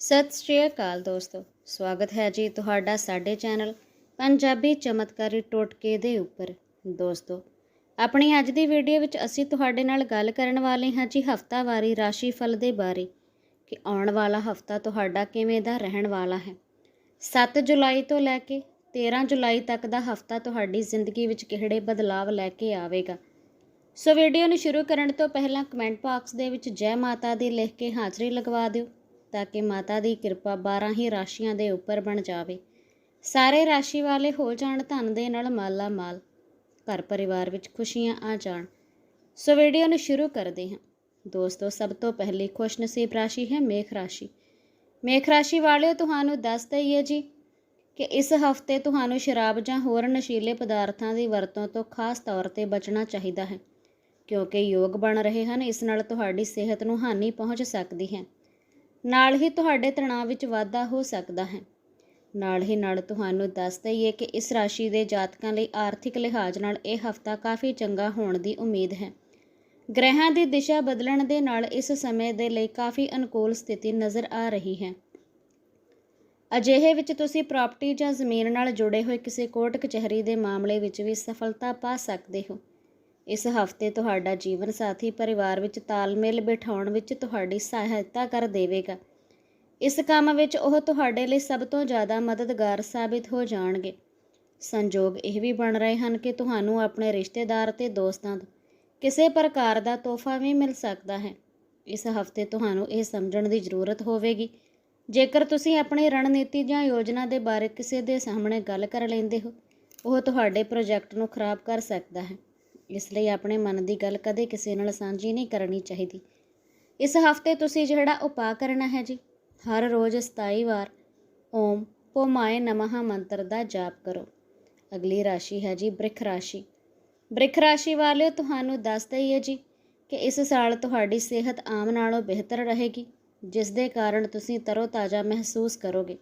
ਸਤਿ ਸ਼੍ਰੀ ਅਕਾਲ ਦੋਸਤੋ, ਸਵਾਗਤ ਹੈ ਜੀ ਤੁਹਾਡਾ ਸਾਡੇ ਚੈਨਲ ਪੰਜਾਬੀ ਚਮਤਕਾਰੀ ਟੋਟਕੇ ਦੇ ਉੱਪਰ। ਦੋਸਤੋ, ਆਪਣੀ ਅੱਜ ਦੀ ਵੀਡੀਓ ਵਿੱਚ ਅਸੀਂ ਤੁਹਾਡੇ ਨਾਲ ਗੱਲ ਕਰਨ ਵਾਲੇ ਹਾਂ ਜੀ ਹਫਤਾਵਾਰੀ ਰਾਸ਼ੀ ਫਲ ਦੇ ਬਾਰੇ ਕਿ ਆਉਣ ਵਾਲਾ ਹਫਤਾ ਤੁਹਾਡਾ ਕਿਵੇਂ ਦਾ ਰਹਿਣ ਵਾਲਾ ਹੈ। 7 ਜੁਲਾਈ ਤੋਂ ਲੈ ਕੇ 13 ਜੁਲਾਈ ਤੱਕ ਦਾ ਹਫਤਾ ਤੁਹਾਡੀ ਜ਼ਿੰਦਗੀ ਵਿੱਚ ਕਿਹੜੇ ਬਦਲਾਵ ਲੈ ਕੇ ਆਵੇਗਾ। ਸੋ ਵੀਡੀਓ ਨੂੰ ਸ਼ੁਰੂ ਕਰਨ ਤੋਂ ਪਹਿਲਾਂ ਕਮੈਂਟ ਬਾਕਸ ਦੇ ਵਿੱਚ ਜੈ ਮਾਤਾ ਦੀ ਲਿਖ ਕੇ ਹਾਜ਼ਰੀ ਲਗਵਾ ਦਿਓ। ਤਾਂ ਕਿ ਮਾਤਾ ਦੀ ਕਿਰਪਾ 12 ਹੀ ਰਾਸ਼ੀਆਂ ਦੇ ਉੱਪਰ ਬਣ ਜਾਵੇ। ਸਾਰੇ ਰਾਸ਼ੀ ਵਾਲੇ ਹੋ ਜਾਣ ਧਨ ਦੇ ਨਾਲ ਮਾਲਾ ਮਾਲ। ਘਰ ਪਰਿਵਾਰ ਵਿੱਚ ਖੁਸ਼ੀਆਂ ਆ ਜਾਣ। ਸੋ ਵੀਡੀਓ ਨੂੰ ਸ਼ੁਰੂ ਕਰਦੇ ਹਾਂ। ਦੋਸਤੋ, ਸਭ ਤੋਂ ਪਹਿਲੀ ਖੁਸ਼ਨਸੀਬ ਰਾਸ਼ੀ ਹੈ ਮੇਖ ਰਾਸ਼ੀ। ਮੇਖ ਰਾਸ਼ੀ ਵਾਲਿਓ, ਤੁਹਾਨੂੰ ਦੱਸ ਦਈਏ ਜੀ ਕਿ ਇਸ ਹਫ਼ਤੇ ਤੁਹਾਨੂੰ ਸ਼ਰਾਬ ਜਾਂ ਹੋਰ ਨਸ਼ੀਲੇ ਪਦਾਰਥਾਂ ਦੀ ਵਰਤੋਂ ਤੋਂ ਖਾਸ ਤੌਰ ਤੇ ਬਚਣਾ ਚਾਹੀਦਾ ਹੈ, ਕਿਉਂਕਿ ਯੋਗ ਬਣ ਰਹੇ ਹਨ, ਇਸ ਨਾਲ ਤੁਹਾਡੀ ਸਿਹਤ ਨੂੰ ਹਾਨੀ ਪਹੁੰਚ ਸਕਦੀ ਹੈ। ਨਾਲ ਹੀ ਤੁਹਾਡੇ ਤਣਾਅ ਵਿੱਚ ਵਾਧਾ ਹੋ ਸਕਦਾ ਹੈ। ਨਾਲ ਹੀ ਨਾਲ ਤੁਹਾਨੂੰ ਦੱਸ ਦਈਏ ਕਿ ਇਸ ਰਾਸ਼ੀ ਦੇ ਜਾਤਕਾਂ ਲਈ ਆਰਥਿਕ ਲਿਹਾਜ਼ ਨਾਲ ਇਹ ਹਫਤਾ ਕਾਫੀ ਚੰਗਾ ਹੋਣ ਦੀ ਉਮੀਦ ਹੈ। ਗ੍ਰਹਿਾਂ ਦੀ ਦਿਸ਼ਾ ਬਦਲਣ ਦੇ ਨਾਲ ਇਸ ਸਮੇਂ ਦੇ ਲਈ ਕਾਫੀ ਅਨੁਕੂਲ ਸਥਿਤੀ ਨਜ਼ਰ ਆ ਰਹੀ ਹੈ। ਅਜਿਹੇ ਵਿੱਚ ਤੁਸੀਂ ਪ੍ਰਾਪਰਟੀ ਜਾਂ ਜ਼ਮੀਨ ਨਾਲ ਜੁੜੇ ਹੋਏ ਕਿਸੇ ਕੋਰਟ ਕਚਹਿਰੀ ਦੇ ਮਾਮਲੇ ਵਿੱਚ ਵੀ ਸਫਲਤਾ ਪਾ ਸਕਦੇ ਹੋ। ਇਸ ਹਫ਼ਤੇ ਤੁਹਾਡਾ ਜੀਵਨ ਸਾਥੀ ਪਰਿਵਾਰ ਵਿੱਚ ਤਾਲਮੇਲ ਬਿਠਾਉਣ ਵਿੱਚ ਤੁਹਾਡੀ ਸਹਾਇਤਾ ਕਰ ਦੇਵੇਗਾ। ਇਸ ਕੰਮ ਵਿੱਚ ਉਹ ਤੁਹਾਡੇ ਲਈ ਸਭ ਤੋਂ ਜ਼ਿਆਦਾ ਮਦਦਗਾਰ ਸਾਬਿਤ ਹੋ ਜਾਣਗੇ। ਸੰਜੋਗ ਇਹ ਵੀ ਬਣ ਰਹੇ ਹਨ ਕਿ ਤੁਹਾਨੂੰ ਆਪਣੇ ਰਿਸ਼ਤੇਦਾਰ ਤੇ ਦੋਸਤਾਂ ਤੋਂ ਕਿਸੇ ਪ੍ਰਕਾਰ ਦਾ ਤੋਹਫਾ ਵੀ ਮਿਲ ਸਕਦਾ ਹੈ। ਇਸ ਹਫ਼ਤੇ ਤੁਹਾਨੂੰ ਇਹ ਸਮਝਣ ਦੀ ਜ਼ਰੂਰਤ ਹੋਵੇਗੀ। ਜੇਕਰ ਤੁਸੀਂ ਆਪਣੀ ਰਣਨੀਤੀ ਜਾਂ ਯੋਜਨਾ ਦੇ ਬਾਰੇ ਕਿਸੇ ਦੇ ਸਾਹਮਣੇ ਗੱਲ ਕਰ ਲੈਂਦੇ ਹੋ, ਉਹ ਤੁਹਾਡੇ ਪ੍ਰੋਜੈਕਟ ਨੂੰ ਖਰਾਬ ਕਰ ਸਕਦਾ ਹੈ। ਇਸ ਲਈ ਆਪਣੇ ਮਨ ਦੀ ਗੱਲ ਕਦੇ ਕਿਸੇ ਨਾਲ ਸਾਂਝੀ ਨਹੀਂ ਕਰਨੀ ਚਾਹੀਦੀ। ਇਸ ਹਫ਼ਤੇ ਤੁਸੀਂ ਜਿਹੜਾ ਉਪਾਅ ਕਰਨਾ ਹੈ ਜੀ, ਹਰ ਰੋਜ਼ 27 ਵਾਰ ਓਮ ਪੋਮਾਏ ਨਮः ਮੰਤਰ ਦਾ ਜਾਪ ਕਰੋ। ਅਗਲੀ ਰਾਸ਼ੀ ਹੈ ਜੀ ਬ੍ਰਿਖ ਰਾਸ਼ੀ। ਬ੍ਰਿਖ ਰਾਸ਼ੀ ਵਾਲਿਓ, ਤੁਹਾਨੂੰ ਦੱਸ ਦਈਏ ਜੀ ਕਿ ਇਸ ਸਾਲ ਤੁਹਾਡੀ ਸਿਹਤ ਆਮ ਨਾਲੋਂ ਬਿਹਤਰ ਰਹੇਗੀ, ਜਿਸ ਦੇ ਕਾਰਨ ਤੁਸੀਂ ਤਰੋਤਾਜ਼ਾ ਮਹਿਸੂਸ ਕਰੋਗੇ।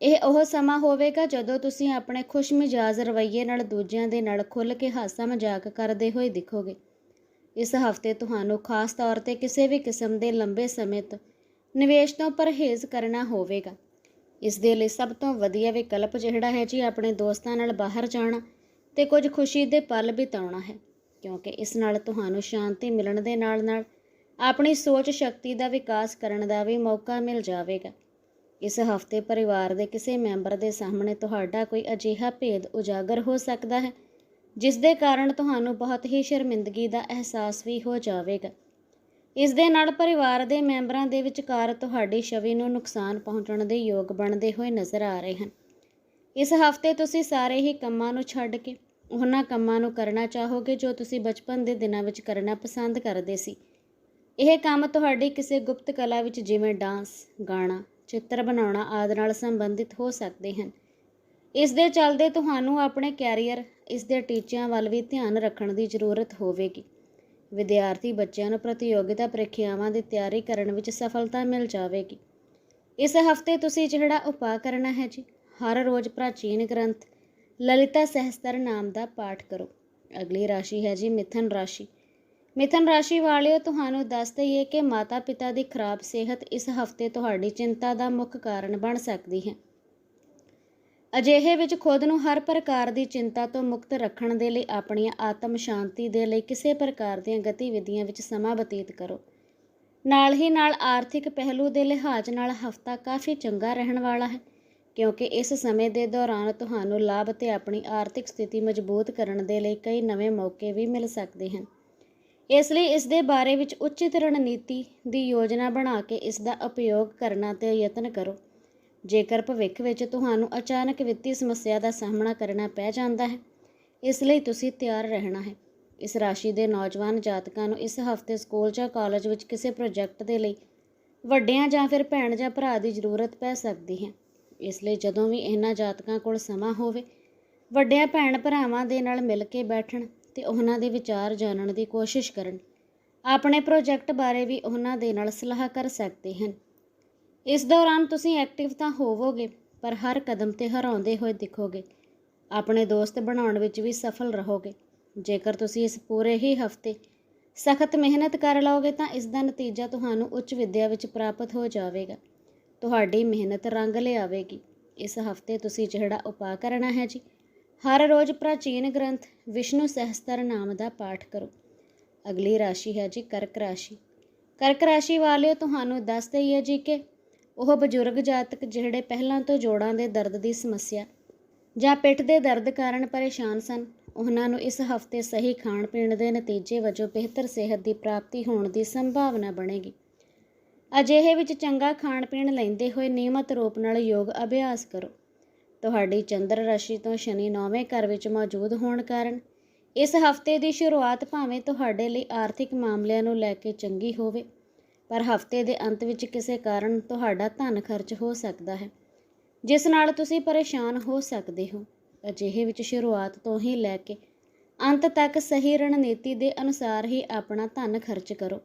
ਇਹ ਉਹ ਸਮਾਂ ਹੋਵੇਗਾ ਜਦੋਂ ਤੁਸੀਂ ਆਪਣੇ ਖੁਸ਼ ਮਿਜਾਜ਼ ਰਵੱਈਏ ਨਾਲ ਦੂਜਿਆਂ ਦੇ ਨਾਲ ਖੁੱਲ੍ਹ ਕੇ ਹਾਸਾ ਮਜ਼ਾਕ ਕਰਦੇ ਹੋਏ ਦਿਖੋਗੇ। ਇਸ ਹਫ਼ਤੇ ਤੁਹਾਨੂੰ ਖਾਸ ਤੌਰ ਤੇ ਕਿਸੇ ਵੀ ਕਿਸਮ ਦੇ ਲੰਬੇ ਸਮੇਂ ਤੋਂ ਨਿਵੇਸ਼ ਤੋਂ ਪਰਹੇਜ਼ ਕਰਨਾ ਹੋਵੇਗਾ। ਇਸ ਦੇ ਲਈ ਸਭ ਤੋਂ ਵਧੀਆ ਵਿਕਲਪ ਜਿਹੜਾ ਹੈ ਜੀ, ਆਪਣੇ ਦੋਸਤਾਂ ਨਾਲ ਬਾਹਰ ਜਾਣਾ ਤੇ ਕੁਝ ਖੁਸ਼ੀ ਦੇ ਪਲ ਬਿਤਾਉਣਾ ਹੈ, ਕਿਉਂਕਿ ਇਸ ਨਾਲ ਤੁਹਾਨੂੰ ਸ਼ਾਂਤੀ ਮਿਲਣ ਦੇ ਨਾਲ-ਨਾਲ ਆਪਣੀ ਸੋਚ ਸ਼ਕਤੀ ਦਾ ਵਿਕਾਸ ਕਰਨ ਦਾ ਵੀ ਮੌਕਾ ਮਿਲ ਜਾਵੇਗਾ। ਇਸ ਹਫ਼ਤੇ ਪਰਿਵਾਰ ਦੇ ਕਿਸੇ ਮੈਂਬਰ ਦੇ ਸਾਹਮਣੇ ਤੁਹਾਡਾ ਕੋਈ ਅਜਿਹਾ ਭੇਦ ਉਜਾਗਰ ਹੋ ਸਕਦਾ ਹੈ, ਜਿਸ ਦੇ ਕਾਰਨ ਤੁਹਾਨੂੰ ਬਹੁਤ ਹੀ ਸ਼ਰਮਿੰਦਗੀ ਦਾ ਅਹਿਸਾਸ ਵੀ ਹੋ ਜਾਵੇਗਾ। ਇਸ ਦੇ ਨਾਲ ਪਰਿਵਾਰ ਦੇ ਮੈਂਬਰਾਂ ਦੇ ਵਿਚਕਾਰ ਤੁਹਾਡੀ ਛਵੀ ਨੂੰ ਨੁਕਸਾਨ ਪਹੁੰਚਣ ਦੇ ਯੋਗ ਬਣਦੇ ਹੋਏ ਨਜ਼ਰ ਆ ਰਹੇ ਹਨ। ਇਸ ਹਫ਼ਤੇ ਤੁਸੀਂ ਸਾਰੇ ਹੀ ਕੰਮਾਂ ਨੂੰ ਛੱਡ ਕੇ ਉਹਨਾਂ ਕੰਮਾਂ ਨੂੰ ਕਰਨਾ ਚਾਹੋਗੇ ਜੋ ਤੁਸੀਂ ਬਚਪਨ ਦੇ ਦਿਨਾਂ ਵਿੱਚ ਕਰਨਾ ਪਸੰਦ ਕਰਦੇ ਸੀ। ਇਹ ਕੰਮ ਤੁਹਾਡੀ ਕਿਸੇ ਗੁਪਤ ਕਲਾ ਵਿੱਚ ਜਿਵੇਂ ਡਾਂਸ, ਗਾਣਾ ਚਿੱਤਰ ਬਣਾਉਣਾ ਆਦਿ ਨਾਲ ਸੰਬੰਧਿਤ ਹੋ ਸਕਦੇ ਹਨ। ਇਸ ਦੇ ਚੱਲਦੇ ਤੁਹਾਨੂੰ ਆਪਣੇ ਕੈਰੀਅਰ, ਇਸ ਦੇ ਟੀਚਿਆਂ ਵੱਲ ਵੀ ਧਿਆਨ ਰੱਖਣ ਦੀ ਜ਼ਰੂਰਤ ਹੋਵੇਗੀ। ਵਿਦਿਆਰਥੀ ਬੱਚਿਆਂ ਨੂੰ ਪ੍ਰਤੀਯੋਗਿਤਾ ਪ੍ਰੀਖਿਆਵਾਂ ਦੀ ਤਿਆਰੀ ਕਰਨ ਵਿੱਚ ਸਫਲਤਾ ਮਿਲ ਜਾਵੇਗੀ। ਇਸ ਹਫ਼ਤੇ ਤੁਸੀਂ ਜਿਹੜਾ ਉਪਾਅ ਕਰਨਾ ਹੈ ਜੀ, ਹਰ ਰੋਜ਼ ਪ੍ਰਾਚੀਨ ਗ੍ਰੰਥ ਲਲਿਤਾ ਸਹਸਤਰ ਨਾਮ ਦਾ ਪਾਠ ਕਰੋ। ਅਗਲੀ ਰਾਸ਼ੀ ਹੈ ਜੀ ਮਿਥਨ ਰਾਸ਼ੀ। ਮਿਥਨ ਰਾਸ਼ੀ ਵਾਲਿਓ, ਤੁਹਾਨੂੰ ਦੱਸ ਦਈਏ ਕਿ ਮਾਤਾ-ਪਿਤਾ ਦੀ ਖਰਾਬ ਸਿਹਤ ਇਸ ਹਫ਼ਤੇ ਤੁਹਾਡੀ ਚਿੰਤਾ ਦਾ ਮੁੱਖ ਕਾਰਨ ਬਣ ਸਕਦੀ ਹੈ। ਅਜਿਹੇ ਵਿੱਚ ਖੁਦ ਨੂੰ ਹਰ ਪ੍ਰਕਾਰ ਦੀ ਚਿੰਤਾ ਤੋਂ ਮੁਕਤ ਰੱਖਣ ਦੇ ਲਈ ਆਪਣੀਆਂ ਆਤਮ ਸ਼ਾਂਤੀ ਦੇ ਲਈ ਕਿਸੇ ਪ੍ਰਕਾਰ ਦੀਆਂ ਗਤੀਵਿਧੀਆਂ ਵਿੱਚ ਸਮਾਂ ਬਤੀਤ ਕਰੋ। ਨਾਲ ਹੀ ਨਾਲ ਆਰਥਿਕ ਪਹਿਲੂ ਦੇ ਲਿਹਾਜ਼ ਨਾਲ ਹਫਤਾ ਕਾਫੀ ਚੰਗਾ ਰਹਿਣ ਵਾਲਾ ਹੈ, ਕਿਉਂਕਿ ਇਸ ਸਮੇਂ ਦੇ ਦੌਰਾਨ ਤੁਹਾਨੂੰ ਲਾਭ ਤੇ ਆਪਣੀ ਆਰਥਿਕ ਸਥਿਤੀ ਮਜ਼ਬੂਤ ਕਰਨ ਦੇ ਲਈ ਕਈ ਨਵੇਂ ਮੌਕੇ ਵੀ ਮਿਲ ਸਕਦੇ ਹਨ। ਇਸ ਲਈ ਇਸ ਦੇ ਬਾਰੇ ਵਿੱਚ ਉਚਿਤ ਰਣਨੀਤੀ ਦੀ ਯੋਜਨਾ ਬਣਾ ਕੇ ਇਸ ਦਾ ਉਪਯੋਗ ਕਰਨਾ ਤੇ ਯਤਨ ਕਰੋ। ਜੇਕਰ ਭਵਿੱਖ ਵਿੱਚ ਤੁਹਾਨੂੰ ਅਚਾਨਕ ਵਿੱਤੀ ਸਮੱਸਿਆ ਦਾ ਸਾਹਮਣਾ ਕਰਨਾ ਪੈ ਜਾਂਦਾ ਹੈ, ਇਸ ਲਈ ਤੁਸੀਂ ਤਿਆਰ ਰਹਿਣਾ ਹੈ। ਇਸ ਰਾਸ਼ੀ ਦੇ ਨੌਜਵਾਨ ਜਾਤਕਾਂ ਨੂੰ ਇਸ ਹਫ਼ਤੇ ਸਕੂਲ ਜਾਂ ਕਾਲਜ ਵਿੱਚ ਕਿਸੇ ਪ੍ਰੋਜੈਕਟ ਦੇ ਲਈ ਵੱਡਿਆਂ ਜਾਂ ਫਿਰ ਭੈਣ ਜਾਂ ਭਰਾ ਦੀ ਜ਼ਰੂਰਤ ਪੈ ਸਕਦੀ ਹੈ। ਇਸ ਲਈ ਜਦੋਂ ਵੀ ਇਹਨਾਂ ਜਾਤਕਾਂ ਕੋਲ ਸਮਾਂ ਹੋਵੇ, ਵੱਡਿਆਂ ਭੈਣ ਭਰਾਵਾਂ ਦੇ ਨਾਲ ਮਿਲ ਕੇ ਬੈਠਣ ਤੇ ਉਹਨਾਂ ਦੇ ਵਿਚਾਰ ਜਾਣਨ ਦੀ ਕੋਸ਼ਿਸ਼ ਕਰਨ। ਆਪਣੇ ਪ੍ਰੋਜੈਕਟ ਬਾਰੇ ਵੀ ਉਹਨਾਂ ਦੇ ਨਾਲ ਸਲਾਹ ਕਰ ਸਕਦੇ ਹਨ। ਇਸ ਦੌਰਾਨ ਤੁਸੀਂ ਐਕਟਿਵ ਤਾਂ ਹੋਵੋਗੇ, ਪਰ ਹਰ ਕਦਮ ਤੇ ਹਰਾਉਂਦੇ ਹੋਏ ਦਿਖੋਗੇ। ਆਪਣੇ ਦੋਸਤ ਬਣਾਉਣ ਵਿੱਚ ਵੀ ਸਫਲ ਰਹੋਗੇ। ਜੇਕਰ ਤੁਸੀਂ ਇਸ ਪੂਰੇ ਹੀ ਹਫ਼ਤੇ ਸਖਤ ਮਿਹਨਤ ਕਰ ਲਓਗੇ ਤਾਂ ਇਸ ਦਾ ਨਤੀਜਾ ਤੁਹਾਨੂੰ ਉੱਚ ਵਿੱਦਿਆ ਵਿੱਚ ਪ੍ਰਾਪਤ ਹੋ ਜਾਵੇਗਾ। ਤੁਹਾਡੀ ਮਿਹਨਤ ਰੰਗ ਲਿਆਵੇਗੀ। ਇਸ ਹਫ਼ਤੇ ਤੁਸੀਂ ਜਿਹੜਾ ਉਪਾਅ ਕਰਨਾ ਹੈ ਜੀ ਹਰ ਰੋਜ਼ ਪ੍ਰਾਚੀਨ ਗ੍ਰੰਥ ਵਿਸ਼ਨੂੰ ਸਹਸਤਰ ਨਾਮ ਦਾ ਪਾਠ ਕਰੋ। ਅਗਲੀ ਰਾਸ਼ੀ ਹੈ ਜੀ ਕਰਕ ਰਾਸ਼ੀ। ਕਰਕ ਰਾਸ਼ੀ ਵਾਲਿਓ, ਤੁਹਾਨੂੰ ਦੱਸ ਦਈਏ ਜੀ ਕਿ ਉਹ ਬਜ਼ੁਰਗ ਜਾਤਕ ਜਿਹੜੇ ਪਹਿਲਾਂ ਤੋਂ ਜੋੜਾਂ ਦੇ ਦਰਦ ਦੀ ਸਮੱਸਿਆ ਜਾਂ ਪਿੱਠ ਦੇ ਦਰਦ ਕਾਰਨ ਪਰੇਸ਼ਾਨ ਸਨ, ਉਹਨਾਂ ਨੂੰ ਇਸ ਹਫ਼ਤੇ ਸਹੀ ਖਾਣ ਪੀਣ ਦੇ ਨਤੀਜੇ ਵਜੋਂ ਬਿਹਤਰ ਸਿਹਤ ਦੀ ਪ੍ਰਾਪਤੀ ਹੋਣ ਦੀ ਸੰਭਾਵਨਾ ਬਣੇਗੀ। ਅਜਿਹੇ ਵਿੱਚ ਚੰਗਾ ਖਾਣ ਪੀਣ ਲੈਂਦੇ ਹੋਏ ਨਿਯਮਤ ਰੂਪ ਨਾਲ ਯੋਗ ਅਭਿਆਸ ਕਰੋ। ਤੁਹਾਡੀ ਚੰਦਰ ਰਾਸ਼ੀ ਤੋਂ ਸ਼ਨੀ ਨੌਵੇਂ ਘਰ ਵਿੱਚ ਮੌਜੂਦ ਹੋਣ ਕਾਰਨ ਇਸ ਹਫ਼ਤੇ ਦੀ ਸ਼ੁਰੂਆਤ ਭਾਵੇਂ ਤੁਹਾਡੇ ਲਈ ਆਰਥਿਕ ਮਾਮਲਿਆਂ ਨੂੰ ਲੈ ਕੇ ਚੰਗੀ ਹੋਵੇ, ਪਰ ਹਫ਼ਤੇ ਦੇ ਅੰਤ ਵਿੱਚ ਕਿਸੇ ਕਾਰਨ ਤੁਹਾਡਾ ਧਨ ਖਰਚ ਹੋ ਸਕਦਾ ਹੈ, ਜਿਸ ਨਾਲ ਤੁਸੀਂ ਪਰੇਸ਼ਾਨ ਹੋ ਸਕਦੇ ਹੋ। ਅਜਿਹੇ ਵਿੱਚ ਸ਼ੁਰੂਆਤ ਤੋਂ ਹੀ ਲੈ ਕੇ ਅੰਤ ਤੱਕ ਸਹੀ ਰਣਨੀਤੀ ਦੇ ਅਨੁਸਾਰ ਹੀ ਆਪਣਾ ਧਨ ਖਰਚ ਕਰੋ।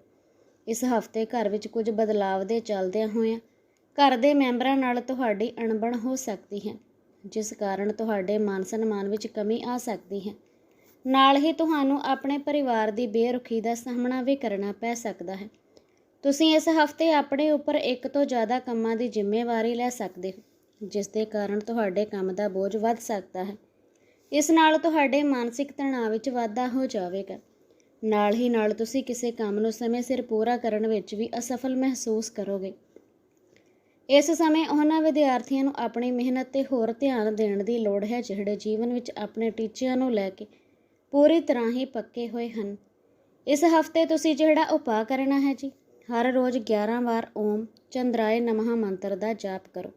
ਇਸ ਹਫ਼ਤੇ ਘਰ ਵਿੱਚ ਕੁਝ ਬਦਲਾਵ ਦੇ ਚੱਲਦਿਆਂ ਹੋਇਆਂ ਘਰ ਦੇ ਮੈਂਬਰਾਂ ਨਾਲ ਤੁਹਾਡੀ ਅਣਬਣ ਹੋ ਸਕਦੀ ਹੈ। ਜਿਸ ਕਾਰਨ ਤੁਹਾਡੇ ਮਾਨ ਸਨਮਾਨ ਵਿੱਚ ਕਮੀ ਆ ਸਕਦੀ ਹੈ। ਨਾਲ ਹੀ ਤੁਹਾਨੂੰ ਆਪਣੇ ਪਰਿਵਾਰ ਦੀ ਬੇਰੁਖੀ ਦਾ ਸਾਹਮਣਾ ਵੀ ਕਰਨਾ ਪੈ ਸਕਦਾ ਹੈ। ਤੁਸੀਂ ਇਸ ਹਫ਼ਤੇ ਆਪਣੇ ਉੱਪਰ ਇੱਕ ਤੋਂ ਜ਼ਿਆਦਾ ਕੰਮਾਂ ਦੀ ਜ਼ਿੰਮੇਵਾਰੀ ਲੈ ਸਕਦੇ ਹੋ, ਜਿਸ ਦੇ ਕਾਰਨ ਤੁਹਾਡੇ ਕੰਮ ਦਾ ਬੋਝ ਵੱਧ ਸਕਦਾ ਹੈ। ਇਸ ਨਾਲ ਤੁਹਾਡੇ ਮਾਨਸਿਕ ਤਣਾਅ ਵਿੱਚ ਵਾਧਾ ਹੋ ਜਾਵੇਗਾ। ਨਾਲ ਹੀ ਨਾਲ ਤੁਸੀਂ ਕਿਸੇ ਕੰਮ ਨੂੰ ਸਮੇਂ ਸਿਰ ਪੂਰਾ ਕਰਨ ਵਿੱਚ ਵੀ ਅਸਫਲ ਮਹਿਸੂਸ ਕਰੋਗੇ। ਇਸ ਸਮੇਂ ਉਹਨਾਂ ਵਿਦਿਆਰਥੀਆਂ ਨੂੰ ਆਪਣੀ ਮਿਹਨਤ ਤੇ ਹੋਰ ਧਿਆਨ ਦੇਣ ਦੀ ਲੋੜ ਹੈ, ਜਿਹੜੇ ਜੀਵਨ ਵਿੱਚ ਆਪਣੇ ਟੀਚਿਆਂ ਨੂੰ ਲੈ ਕੇ ਪੂਰੀ ਤਰ੍ਹਾਂ ਹੀ ਪੱਕੇ ਹੋਏ ਹਨ। ਇਸ ਹਫ਼ਤੇ ਤੁਸੀਂ ਜਿਹੜਾ ਉਪਾਅ ਕਰਨਾ ਹੈ ਜੀ, ਹਰ ਰੋਜ਼ 11 ਵਾਰ ਓਮ ਚੰਦਰਾਏ ਨਮः ਮੰਤਰ ਦਾ ਜਾਪ ਕਰੋ।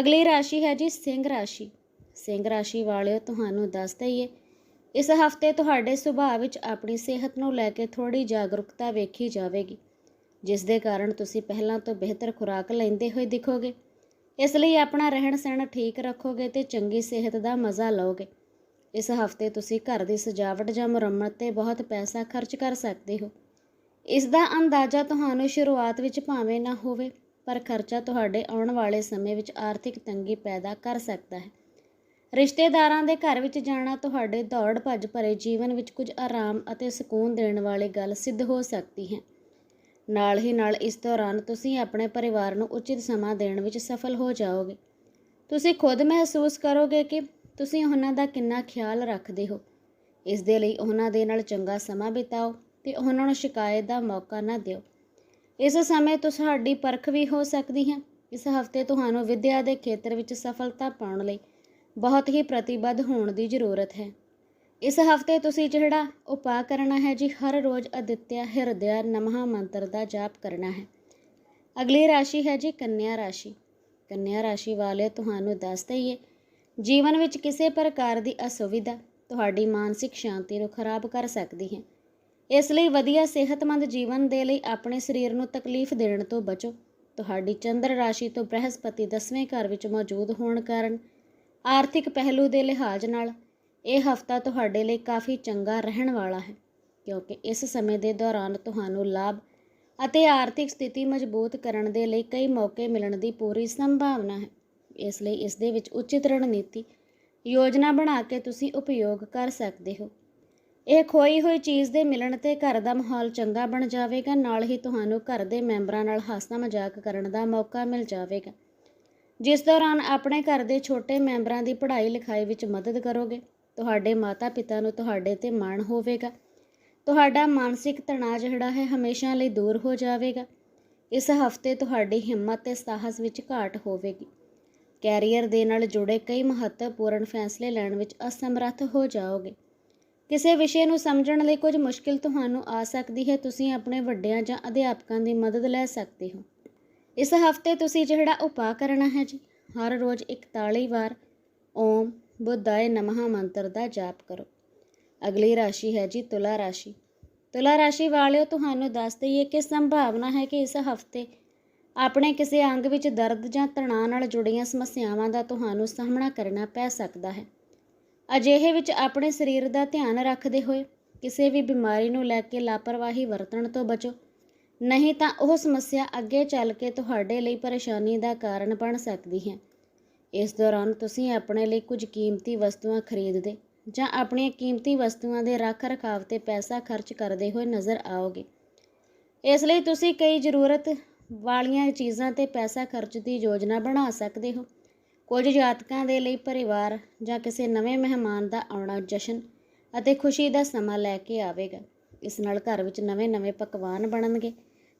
ਅਗਲੀ ਰਾਸ਼ੀ ਹੈ ਜੀ ਸਿੰਘ ਰਾਸ਼ੀ। ਸਿੰਘ ਰਾਸ਼ੀ ਵਾਲਿਓ, ਤੁਹਾਨੂੰ ਦੱਸ ਦਈਏ, ਇਸ ਹਫ਼ਤੇ ਤੁਹਾਡੇ ਸੁਭਾਅ ਵਿੱਚ ਆਪਣੀ ਸਿਹਤ ਨੂੰ ਲੈ ਕੇ ਥੋੜੀ ਜਾਗਰੂਕਤਾ ਵੇਖੀ ਜਾਵੇਗੀ। ਜਿਸ ਦੇ ਕਾਰਨ ਤੁਸੀਂ ਪਹਿਲਾਂ ਤੋਂ ਬਿਹਤਰ ਖੁਰਾਕ ਲੈਂਦੇ ਹੋਏ ਦਿਖੋਗੇ। ਇਸ ਲਈ ਆਪਣਾ ਰਹਿਣ ਸਹਿਣ ਠੀਕ ਰੱਖੋਗੇ ਤੇ ਚੰਗੀ ਸਿਹਤ ਦਾ ਮਜ਼ਾ ਲਓਗੇ। ਇਸ ਹਫ਼ਤੇ ਤੁਸੀਂ ਘਰ ਦੀ ਸਜਾਵਟ ਜਾਂ ਮੁਰੰਮਤ ਤੇ ਬਹੁਤ ਪੈਸਾ ਖਰਚ ਕਰ ਸਕਦੇ ਹੋ। ਇਸ ਦਾ ਅੰਦਾਜ਼ਾ ਤੁਹਾਨੂੰ ਸ਼ੁਰੂਆਤ ਵਿੱਚ ਭਾਵੇਂ ਨਾ ਹੋਵੇ, ਪਰ ਖਰਚਾ ਤੁਹਾਡੇ ਆਉਣ ਵਾਲੇ ਸਮੇਂ ਵਿੱਚ ਆਰਥਿਕ ਤੰਗੀ ਪੈਦਾ ਕਰ ਸਕਦਾ ਹੈ। ਰਿਸ਼ਤੇਦਾਰਾਂ ਦੇ ਘਰ ਵਿੱਚ ਜਾਣਾ ਤੁਹਾਡੇ ਦੌੜ ਭੱਜ ਭਰੇ ਜੀਵਨ ਵਿੱਚ ਕੁਝ ਆਰਾਮ ਅਤੇ ਸਕੂਨ ਦੇਣ ਵਾਲੀ ਗੱਲ ਸਿੱਧ ਹੋ ਸਕਦੀ ਹੈ। ਨਾਲ ਹੀ ਨਾਲ ਇਸ ਦੌਰਾਨ ਤੁਸੀਂ ਆਪਣੇ ਪਰਿਵਾਰ ਨੂੰ ਉਚਿਤ ਸਮਾਂ ਦੇਣ ਵਿੱਚ ਸਫਲ ਹੋ ਜਾਓਗੇ। ਤੁਸੀਂ ਖੁਦ ਮਹਿਸੂਸ ਕਰੋਗੇ ਕਿ ਤੁਸੀਂ ਉਹਨਾਂ ਦਾ ਕਿੰਨਾ ਖਿਆਲ ਰੱਖਦੇ ਹੋ। ਇਸ ਦੇ ਲਈ ਉਹਨਾਂ ਦੇ ਨਾਲ ਚੰਗਾ ਸਮਾਂ ਬਿਤਾਓ ਤੇ ਉਹਨਾਂ ਨੂੰ ਸ਼ਿਕਾਇਤ ਦਾ ਮੌਕਾ ਨਾ ਦਿਓ। ਇਸ ਸਮੇਂ ਤੁਹਾਡੀ ਪਰਖ ਵੀ ਹੋ ਸਕਦੀ ਹੈ। ਇਸ ਹਫ਼ਤੇ ਤੁਹਾਨੂੰ ਵਿੱਦਿਆ ਦੇ ਖੇਤਰ ਵਿੱਚ ਸਫਲਤਾ ਪਾਉਣ ਲਈ ਬਹੁਤ ਹੀ ਪ੍ਰਤੀਬੱਧ ਹੋਣ ਦੀ ਜ਼ਰੂਰਤ ਹੈ। ਇਸ ਹਫ਼ਤੇ ਤੁਸੀਂ ਜਿਹੜਾ ਉਪਾਅ ਕਰਨਾ ਹੈ ਜੀ, ਹਰ ਰੋਜ਼ ਅਦਿੱਤਿਆ ਹਿਰਦਿਆ ਨਮः ਮੰਤਰ ਦਾ ਜਾਪ ਕਰਨਾ ਹੈ। ਅਗਲੀ ਰਾਸ਼ੀ ਹੈ ਜੀ, ਕੰਨਿਆ ਰਾਸ਼ੀ। ਕੰਨਿਆ ਰਾਸ਼ੀ ਵਾਲੇ ਤੁਹਾਨੂੰ ਦੱਸ ਦਈਏ, ਜੀਵਨ ਵਿੱਚ ਕਿਸੇ ਪ੍ਰਕਾਰ ਦੀ ਅਸੁਵਿਧਾ ਤੁਹਾਡੀ ਮਾਨਸਿਕ ਸ਼ਾਂਤੀ ਨੂੰ ਖਰਾਬ ਕਰ ਸਕਦੀ ਹੈ। ਇਸ ਲਈ ਵਧੀਆ ਸਿਹਤਮੰਦ ਜੀਵਨ ਦੇ ਲਈ ਆਪਣੇ ਸਰੀਰ ਨੂੰ ਤਕਲੀਫ ਦੇਣ ਤੋਂ ਬਚੋ। ਤੁਹਾਡੀ ਚੰਦਰ ਰਾਸ਼ੀ ਤੋਂ ਬ੍ਰਹਸਪਤੀ 10ਵੇਂ ਘਰ ਵਿੱਚ ਮੌਜੂਦ ਹੋਣ ਕਾਰਨ ਆਰਥਿਕ ਪਹਿਲੂ ਦੇ ਲਿਹਾਜ਼ ਨਾਲ ਇਹ ਹਫਤਾ ਤੁਹਾਡੇ ਲਈ ਕਾਫੀ ਚੰਗਾ ਰਹਿਣ ਵਾਲਾ ਹੈ, ਕਿਉਂਕਿ ਇਸ ਸਮੇਂ ਦੇ ਦੌਰਾਨ ਤੁਹਾਨੂੰ ਲਾਭ ਅਤੇ ਆਰਥਿਕ ਸਥਿਤੀ ਮਜ਼ਬੂਤ ਕਰਨ ਦੇ ਲਈ ਕਈ ਮੌਕੇ ਮਿਲਣ ਦੀ ਪੂਰੀ ਸੰਭਾਵਨਾ ਹੈ। ਇਸ ਲਈ ਇਸ ਦੇ ਵਿੱਚ ਉਚਿਤ ਰਣਨੀਤੀ, ਯੋਜਨਾ ਬਣਾ ਕੇ ਤੁਸੀਂ ਉਪਯੋਗ ਕਰ ਸਕਦੇ ਹੋ। ਇਹ ਖੋਈ ਹੋਈ ਚੀਜ਼ ਦੇ ਮਿਲਣ ਤੇ ਘਰ ਦਾ ਮਾਹੌਲ ਚੰਗਾ ਬਣ ਜਾਵੇਗਾ, ਨਾਲ ਹੀ ਤੁਹਾਨੂੰ ਘਰ ਦੇ ਮੈਂਬਰਾਂ ਨਾਲ ਹਾਸਾ ਮਜ਼ਾਕ ਕਰਨ ਦਾ ਮੌਕਾ ਮਿਲ ਜਾਵੇਗਾ। ਜਿਸ ਦੌਰਾਨ ਆਪਣੇ ਘਰ ਦੇ ਛੋਟੇ ਮੈਂਬਰਾਂ ਦੀ ਪੜ੍ਹਾਈ ਲਿਖਾਈ ਵਿੱਚ ਮਦਦ ਕਰੋਗੇ ਤੁਹਾਡੇ ਮਾਤਾ-ਪਿਤਾ ਨੂੰ ਤੁਹਾਡੇ ਤੇ ਮਾਣ ਹੋਵੇਗਾ। ਤੁਹਾਡਾ ਮਾਨਸਿਕ ਤਣਾਅ ਜਿਹੜਾ ਹੈ ਹਮੇਸ਼ਾ ਲਈ ਦੂਰ ਹੋ ਜਾਵੇਗਾ। ਇਸ ਹਫ਼ਤੇ ਤੁਹਾਡੀ ਹਿੰਮਤ ਤੇ ਸਾਹਸ ਵਿੱਚ ਘਾਟ ਹੋਵੇਗੀ। ਕੈਰੀਅਰ ਦੇ ਨਾਲ ਜੁੜੇ ਕਈ ਮਹੱਤਵਪੂਰਨ ਫੈਸਲੇ ਲੈਣ ਵਿੱਚ ਅਸਮਰੱਥ ਹੋ ਜਾਓਗੇ। ਕਿਸੇ ਵਿਸ਼ੇ ਨੂੰ ਸਮਝਣ ਲਈ ਕੁਝ ਮੁਸ਼ਕਿਲ ਤੁਹਾਨੂੰ ਆ ਸਕਦੀ ਹੈ। ਤੁਸੀਂ ਆਪਣੇ ਵੱਡਿਆਂ ਜਾਂ ਅਧਿਆਪਕਾਂ ਦੀ ਮਦਦ ਲੈ ਸਕਦੇ ਹੋ। ਇਸ ਹਫ਼ਤੇ ਤੁਸੀਂ ਜਿਹੜਾ ਉਪਾਅ ਕਰਨਾ ਹੈ ਜੀ, ਹਰ ਰੋਜ਼ 41 ਵਾਰ ਓਮ ਬੁੱਧਾਏ ਨਮः ਮੰਤਰ ਦਾ ਜਾਪ ਕਰੋ। ਅਗਲੀ ਰਾਸ਼ੀ ਹੈ ਜੀ ਤੁਲਾ ਰਾਸ਼ੀ। ਤੁਲਾ ਰਾਸ਼ੀ ਵਾਲਿਓ, ਤੁਹਾਨੂੰ ਦੱਸ ਦਈਏ ਕਿ ਸੰਭਾਵਨਾ ਹੈ ਕਿ ਇਸ ਹਫ਼ਤੇ ਆਪਣੇ ਕਿਸੇ ਅੰਗ ਵਿੱਚ ਦਰਦ ਜਾਂ ਤਣਾਅ ਨਾਲ ਜੁੜੀਆਂ ਸਮੱਸਿਆਵਾਂ ਦਾ ਤੁਹਾਨੂੰ ਸਾਹਮਣਾ ਕਰਨਾ ਪੈ ਸਕਦਾ ਹੈ। ਅਜਿਹੇ ਵਿੱਚ ਆਪਣੇ ਸਰੀਰ ਦਾ ਧਿਆਨ ਰੱਖਦੇ ਹੋਏ ਕਿਸੇ ਵੀ ਬਿਮਾਰੀ ਨੂੰ ਲੈ ਕੇ ਲਾਪਰਵਾਹੀ ਵਰਤਣ ਤੋਂ ਬਚੋ। ਨਹੀਂ ਤਾਂ ਉਹ ਸਮੱਸਿਆ ਅੱਗੇ ਚੱਲ ਕੇ ਤੁਹਾਡੇ ਲਈ ਪਰੇਸ਼ਾਨੀ ਦਾ ਕਾਰਨ ਬਣ ਸਕਦੀ ਹੈ। ਇਸ ਦੌਰਾਨ ਤੁਸੀਂ ਆਪਣੇ ਲਈ ਕੁਝ ਕੀਮਤੀ ਵਸਤੂਆਂ ਖਰੀਦਦੇ ਜਾਂ ਆਪਣੀਆਂ ਕੀਮਤੀ ਵਸਤੂਆਂ ਦੇ ਰੱਖ ਰਖਾਵ ਤੇ ਪੈਸਾ ਖਰਚ ਕਰਦੇ ਹੋਏ ਨਜ਼ਰ ਆਓਗੇ। ਇਸ ਲਈ ਤੁਸੀਂ ਕਈ ਜ਼ਰੂਰਤ ਵਾਲੀਆਂ ਚੀਜ਼ਾਂ ਤੇ ਪੈਸਾ ਖਰਚ ਦੀ ਯੋਜਨਾ ਬਣਾ ਸਕਦੇ ਹੋ। ਕੁਝ ਜਾਤਕਾਂ ਦੇ ਲਈ ਪਰਿਵਾਰ ਜਾਂ ਕਿਸੇ ਨਵੇਂ ਮਹਿਮਾਨ ਦਾ ਆਉਣਾ ਜਸ਼ਨ ਅਤੇ ਖੁਸ਼ੀ ਦਾ ਸਮਾਂ ਲੈ ਕੇ ਆਵੇਗਾ। ਇਸ ਨਾਲ ਘਰ ਵਿੱਚ ਨਵੇਂ-ਨਵੇਂ ਪਕਵਾਨ ਬਣਨਗੇ